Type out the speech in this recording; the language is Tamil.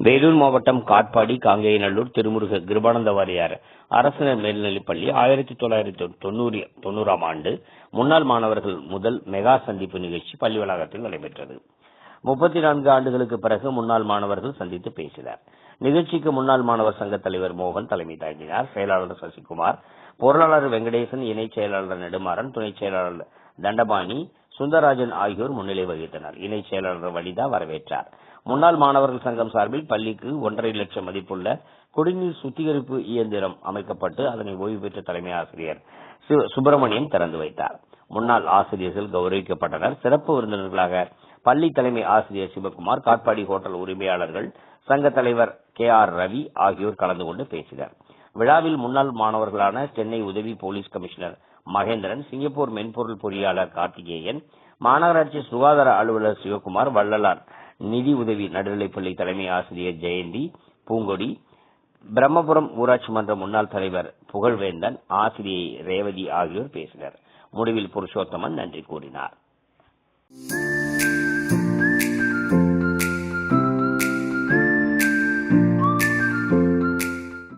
வேலூர் மாவட்டம் காட்பாடி காங்கேயநல்லூர் திருமுருக கிருபானந்த வாரியார் அரசினர் மேல்நிலைப்பள்ளி ஆயிரத்தி தொள்ளாயிரத்தி தொண்ணூறு தொண்ணூறாம் ஆண்டு முன்னாள் மாணவர்கள் முதல் மெகா சந்திப்பு நிகழ்ச்சி பள்ளி வளாகத்தில் நடைபெற்றது. முப்பத்தி நான்கு ஆண்டுகளுக்கு பிறகு முன்னாள் மாணவர்கள் சந்தித்து பேசினர். நிகழ்ச்சிக்கு முன்னாள் மாணவர் சங்க தலைவர் மோகன் தலைமை தாங்கினார். செயலாளர் சசிகுமார் பொருளாளர் வெங்கடேசன் இணைச் செயலாளர் நெடுமாறன் துணைச் செயலாளர் தண்டபாணி சுந்தரராஜன் ஆகியோர் முன்னிலை வகித்தனர். இணைச் செயலாளர் வனிதா வரவேற்றார். முன்னாள் மாணவர்கள் சங்கம் சார்பில் பள்ளிக்கு ஒன்றரை லட்சம் மதிப்புள்ள குடிநீர் சுத்திகரிப்பு இயந்திரம் அமைக்கப்பட்டு அதனை ஓய்வு பெற்ற தலைமை ஆசிரியர் சுப்பிரமணியம் சுப்பிரமணியன் திறந்து வைத்தார். முன்னாள் ஆசிரியர்கள் கௌரவிக்கப்பட்டனர். சிறப்பு விருந்தினர்களாக பள்ளி தலைமை ஆசிரியர் சிவகுமார் காட்பாடி ஹோட்டல் உரிமையாளர்கள் சங்க தலைவர் கே ஆர் ரவி ஆகியோர் கலந்து கொண்டு பேசினர். விழாவில் முன்னாள் மாணவர்களான சென்னை உதவி போலீஸ் கமிஷனர் மகேந்திரன் சிங்கப்பூர் மென்பொருள் பொறியாளர் கார்த்திகேயன் மாநகராட்சி சுகாதார அலுவலர் சிவகுமார் வள்ளலார் நிதி உதவி நடுநிலைப்பள்ளி தலைமை ஆசிரியர் ஜெயந்தி பூங்கொடி பிரம்மபுரம் ஊராட்சி மன்ற முன்னாள் தலைவர் புகழ்வேந்தன் ஆசிரியை ரேவதி ஆகியோர் பேசினர். முடிவில் புருஷோத்தமன் நன்றி கூறினார்.